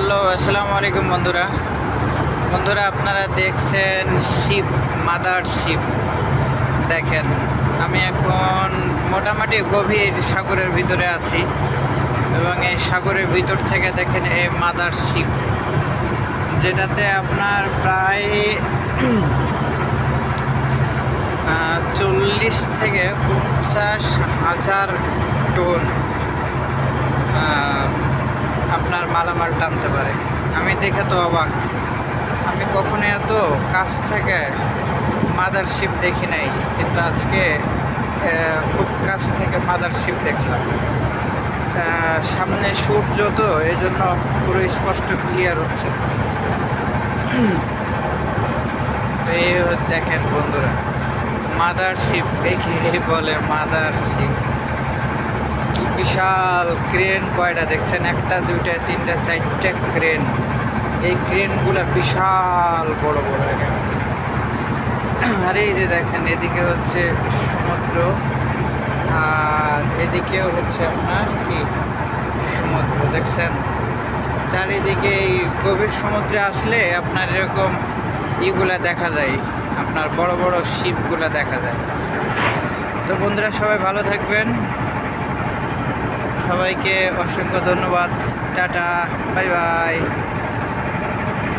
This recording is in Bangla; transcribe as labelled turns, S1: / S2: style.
S1: হ্যালো, আসসালামু আলাইকুম বন্ধুরা। বন্ধুরা, আপনারা দেখছেন শিপ মাদার শিপ দেখেন, আমি এখন মোটামুটি গভীর সাগরের ভিতরে আছি এবং এই সাগরের ভিতর থেকে দেখেন এই মাদার শিপ যেটাতে আপনার প্রায় চল্লিশ থেকে পঞ্চাশ হাজার টন মালামাল টানতে পারে। আমি দেখে তো অবাক। আমি কখনো এত কাছ থেকে মাদারশিপ দেখি নাই, কিন্তু আজকে খুব কাছ থেকে মাদারশিপ দেখলাম। সামনে সূর্য তো এই জন্য পুরো স্পষ্ট ক্লিয়ার হচ্ছে। এই দেখেন বন্ধুরা মাদারশিপ দেখে বলে মাদারশিপ বিশাল ক্রেন কয়টা দেখছেন? একটা, দুইটা, তিনটা, চারটা ক্রেন। এই ক্রেনগুলো বিশাল বড় বড়। আর এই যে দেখেন, এদিকে হচ্ছে সমুদ্র, আর এদিকেও হচ্ছে আপনার কি? সমুদ্র, দেখছেন? চারিদিকে এই গভীর সমুদ্রে আসলে আপনার এরকম ইগুলা দেখা যায়। আপনার বড় বড় শিপগুলা দেখা যায়। তো বন্ধুরা, সবাই ভালো থাকবেন। সবাইকে অসংখ্য ধন্যবাদ। Tata bye bye.